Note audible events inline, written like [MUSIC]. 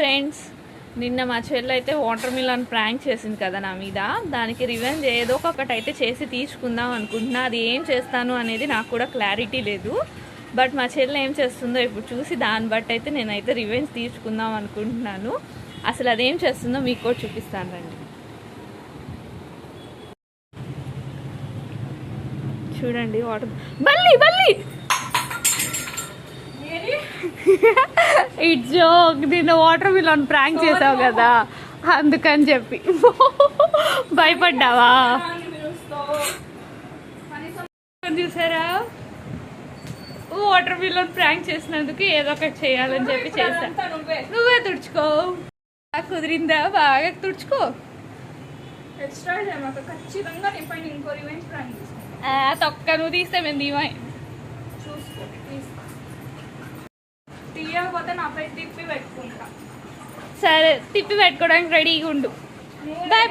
Friends నిన్న మా చెల్లి అయితే వాటర్ మిలన్ ప్రాంక్ చేసింది కదా నా మీద. దానికి రివెంజ్ ఏదో ఒకటి అయితే చేసి తీసుకుందాం అనుకుంటున్నా. అది ఏం చేస్తాను అనేది నాకు కూడా క్లారిటీ లేదు. బట్ మా చెల్లి ఏం చేస్తుందో ఇప్పుడు చూసి దాన్ని బట్టి అయితే నేనైతే రివెంజ్ తీసుకుందాం అనుకుంటున్నాను. అసలు అదేం చేస్తుందో మీకు కూడా చూపిస్తాను రండి. చూడండి వాటర్ బల్లి బల్లి! [LAUGHS] ఇట్ జోక్ నిన్న వాటర్ మిలన్ ప్రాంక్ చేసావు కదా. అందుకని చెప్పి. భయపడ్డావా? చూసారా? వాటర్ మిలన్ ప్రాంక్ చేసినందుకు ఏదో ఒకటి చేయాలని చెప్పి చేశా. నువ్వే. తుడుచుకో. కుదిరిందా? బాగా తుడుచుకో. తొక్క నువ్వు తీస్తే మేము దీవా చూసుకో తీయకపోతే నాపై తిప్పి పెట్టుకుంటా. సరే తిప్పి పెట్టుకోవడానికి రెడీగా ఉండు. బాయ్